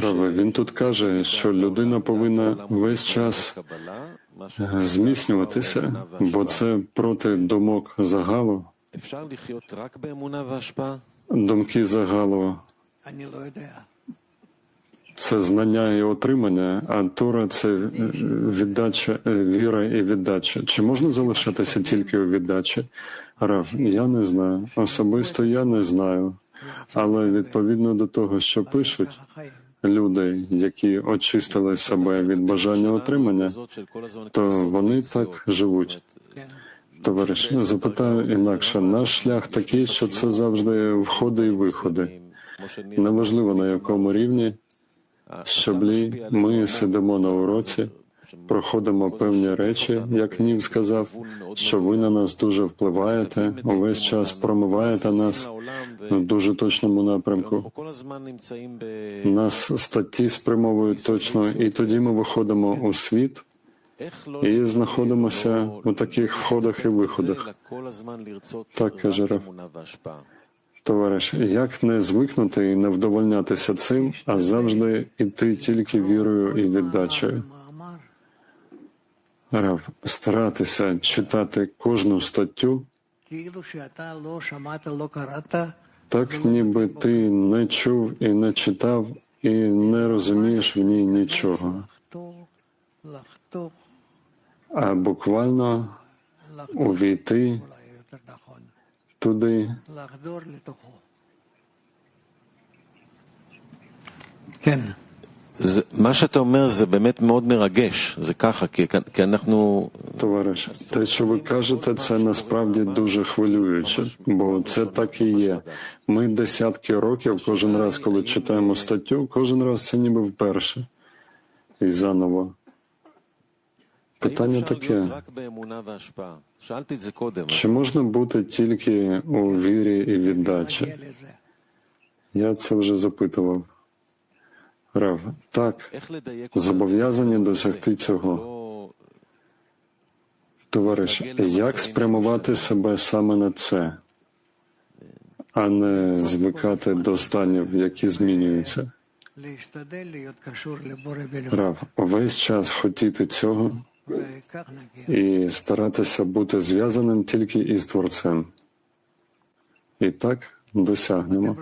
Раве, він тут каже, що людина повинна весь час е, зміцнюватися, бо це проти думок загалу. Думки загалу. Це знання і отримання, а Тора це е, віддача, е, віра і віддача. Чи можна залишатися тільки у віддачі? Рав, я не знаю. Особисто я не знаю. Але відповідно до того, що пишуть люди, які очистили себе від бажання отримання, то вони так живуть. Товариш, запитаю інакше, наш шлях такий, що це завжди входи і виходи. Неважливо на якому рівні щоблі ми сидимо на уроці проходимо певні речі, як Нім сказав, що ви на нас дуже впливаєте, увесь час промиваєте нас в дуже точному напрямку. Нас статті спрямовують точно, і тоді ми виходимо у світ. І знаходимося у таких входах і виходах. Так каже Раф. Товариш, як не звикнути і не вдовольнятися цим, а завжди йти тільки вірою і віддачею. Рав, старатися читати кожну статтю, так ніби ти не чув і не читав, і не розумієш в ній нічого. А буквально увійти туди. Yeah. מה שאתה אומר זה באמת מאוד מרגש, זה ככה, כי, כי אנחנו, товариш. Те, що ви кажете, це насправді дуже хвилююче, бо це так і є. Ми десятки років, кожен раз, коли читаємо статтю, кожен раз це ніби вперше. І заново. Питання האם אפשר таке. להיות רק באמונה והשפעה? שאלתי את זה קודם. Чи можна бути тільки у вірі і віддачі? נגיע לזה. Я це вже запитував. Рав, так, зобов'язані досягти цього. Товариш, як спрямувати себе саме на це, а не звикати до станів, які змінюються? Рав, весь час хотіти цього і старатися бути зв'язаним тільки із творцем. І так досягнемо.